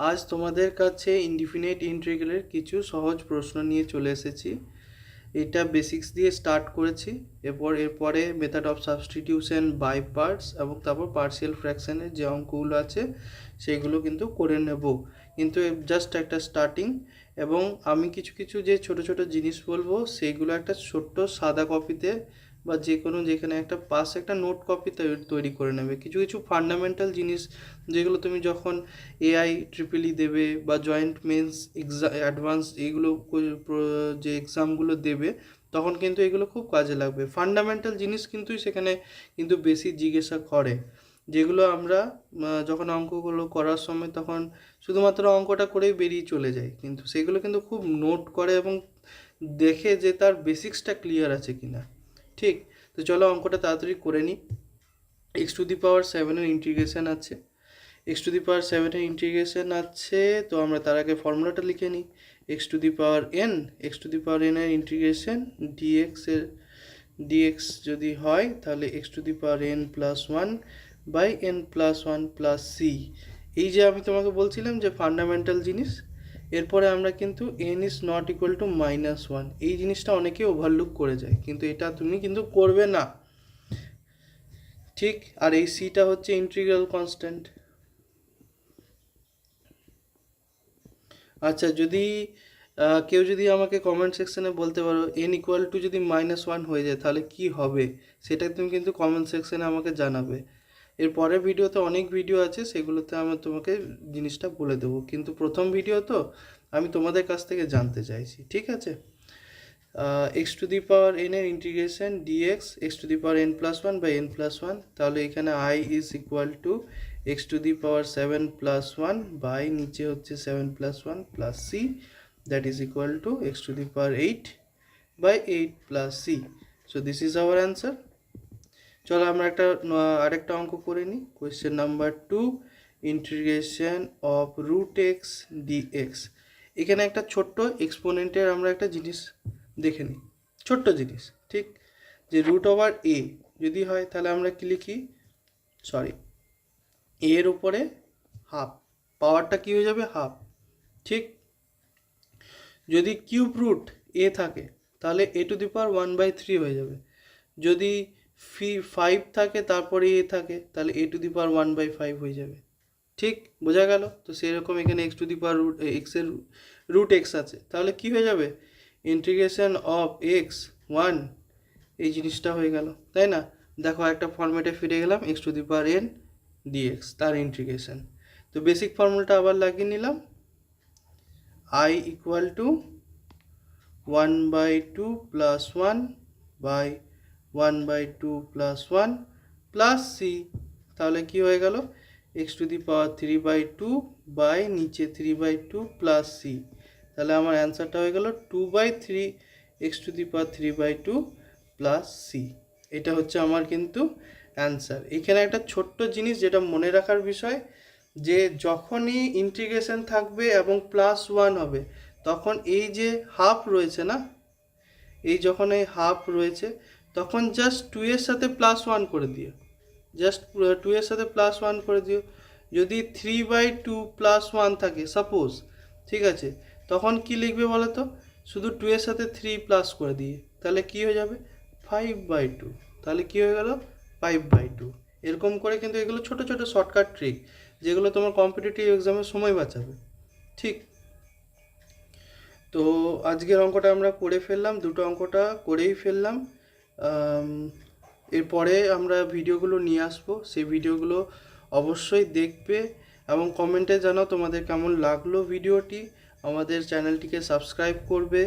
আজ তোমাদের কাছে ইনডিফিনিট ইন্টিগ্রালের কিছু সহজ প্রশ্ন নিয়ে চলে এসেছি। এটা বেসিক্স দিয়ে স্টার্ট করেছি, এরপর, এরপরে method of substitution by parts এবং তারপর পার্সিয়াল ফ্র্যাকশনের যে অঙ্কগুলো আছে সেইগুলো কিন্তু করে নেব। কিন্তু জাস্ট একটা স্টার্টিং এবং আমি কিছু কিছু যে ছোট ছোট জিনিস বলব সেইগুলো একটা ছোট্ট সাদা কপিতে বা যে কোনো যেখানে একটা পাস একটা নোট কপি তৈরি করে নেবে। কিছু কিছু ফান্ডামেন্টাল জিনিস যেগুলো তুমি যখন এআই ট্রিপলি দেবে বা জয়েন্ট মেন্স এক্সাম অ্যাডভান্স এইগুলো যে এক্সামগুলো দেবে, তখন কিন্তু এগুলো খুব কাজে লাগবে। ফান্ডামেন্টাল জিনিস কিন্তু সেখানে কিন্তু বেশি জিজ্ঞাসা করে। যেগুলো আমরা যখন অঙ্কগুলো করার সময় তখন শুধুমাত্র অঙ্কটা করেই বেরিয়ে চলে যায় কিন্তু সেগুলো কিন্তু খুব নোট করে এবং দেখে যে তার বেসিক্সটা ক্লিয়ার আছে কিনা। ঠিক, তো চলো অঙ্কটা তাড়াতাড়ি করে নিই এক্স টু দি পাওয়ার সেভেনের ইন্টিগ্রেশন আছে। এক্স টু দি পাওয়ার সেভেনের ইন্টিগ্রেশন আছে, তো আমরা তার আগে ফর্মুলাটা লিখে নিই x to the power n x to the power n এর ইন্টিগ্রেশন ডিএক্স এর ডিএক্স যদি হয়, তাহলে x to the power n plus one by n plus one plus c এই যে আমি তোমাকে বলছিলাম যে ফান্ডামেন্টাল জিনিস এরপরে আমরা কিন্তু n is not equal to minus one এই জিনিসটা অনেকে ওভারলুক করে যায়, কিন্তু এটা তুমি কিন্তু করবে না। ঠিক? আর এই সিটা হচ্ছে ইন্টিগ্রাল কনস্ট্যান্ট আচ্ছা যদি কেউ যদি আমাকে কমেন্ট সেকশনে বলতে পারো এন ইকুয়াল টু যদি মাইনাস ওয়ান হয়ে যায়, তাহলে কি হবে? সেটা তুমি কিন্তু কমেন্ট সেকশনে আমাকে জানাবে। এর পরের ভিডিওতে অনেক ভিডিও আছে, সেগুলোতে আমি তোমাকে জিনিসটা বলে দেবো। কিন্তু প্রথম ভিডিও তো আমি তোমাদের কাছ থেকে জানতে চাইছি, ঠিক আছে? X to the power n এর integration dx x to the power n plus one by n plus one তাহলে এখানে I is equal to x to the power seven plus one by নিচে হচ্ছে seven plus one plus c that is equal to x to the power eight by eight plus c so this is our answer চলো আমরা একটা আরেকটা অঙ্ক করে নিই। Question number two integration of root x dx এখানে একটা ছোট্ট এক্সপোনেন্টের আমরা একটা জিনিস দেখে নিই। ছোট্ট জিনিস, ঠিক? যে রুট ওভার এ যদি হয় তাহলে আমরা কি লিখি? সরি এর উপরে হাফ পাওয়ারটা কি হয়ে যাবে? হাফ ঠিক? যদি কিউব রুট এ থাকে, তাহলে a to the power one by three হয়ে যাবে। যদি ফি ফাইভ থাকে, তারপরে এ থাকে, তাহলে a to the power one by five হয়ে যাবে। ঠিক? বোঝা গেল? তো সেরকম এখানে x to the power root এক্সের রুট এক্স আছে। তাহলে কি হয়ে যাবে? ইন্টিগ্রেশন অফ এক্স ওয়ান এই জিনিসটা হয়ে গেল। তাই না? দেখো একটা ফর্মেটে ফিরে গেলাম x to the power n dx তার ইন্টিগ্রেশন তো বেসিক ফর্মুলাটা আবার লাগিয়ে নিলাম। I equal to one by two plus one by one by two plus one plus c. তাহলে কি হয়ে গেল? X to the power three by two by নিচে three by two plus c. তাহলে আমার অ্যান্সারটা হয়ে গেল two by three, x to the power three by two plus c. এটা হচ্ছে আমার কিন্তু অ্যান্সার। এখানে একটা ছোট্ট জিনিস যেটা মনে রাখার বিষয়, যে যখনই ইন্টিগ্রেশন থাকবে এবং প্লাস ওয়ান হবে, তখন এই যে হাফ রয়েছে না? এই যখন এই হাফ রয়েছে তখন জাস্ট টু এর সাথে প্লাস ওয়ান করে দিও। জাস্ট টু এর সাথে প্লাস ওয়ান করে দিও। যদি three by two plus one থাকে সাপোজ ঠিক আছে? তখন কি লিখবে বলো তো? শুধু টু এর সাথে থ্রি প্লাস করে দিয়ে। তাহলে কি হয়ে যাবে? ফাইভ বাই টু তাহলে কি হয়ে গেল? ফাইভ বাই টু এরকম করে কিন্তু এগুলো ছোট ছোট শর্টকাট ট্রিক যেগুলো তোমার কম্পিটিটিভ এক্সামের সময় বাঁচাবে। ঠিক? তো আজকের অঙ্কটা আমরা করে ফেললাম। দুটো অঙ্কটা করেই ফেললাম। এরপরে আমরা ভিডিওগুলো নিয়ে আসব। সেই ভিডিওগুলো অবশ্যই দেখবে এবং কমেন্টে জানাও তোমাদের কেমন লাগল ভিডিওটি। আমাদের চ্যানেলটিকে সাবস্ক্রাইব করবে।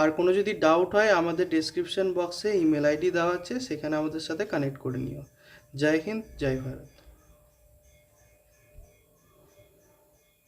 আর কোনো যদি ডাউট হয়, আমাদের ডেসক্রিপশন বক্সে ইমেল আইডি দেওয়া আছে, সেখানে আমাদের সাথে কানেক্ট করে নিও। জয় হিন্দ, জয় ভারত।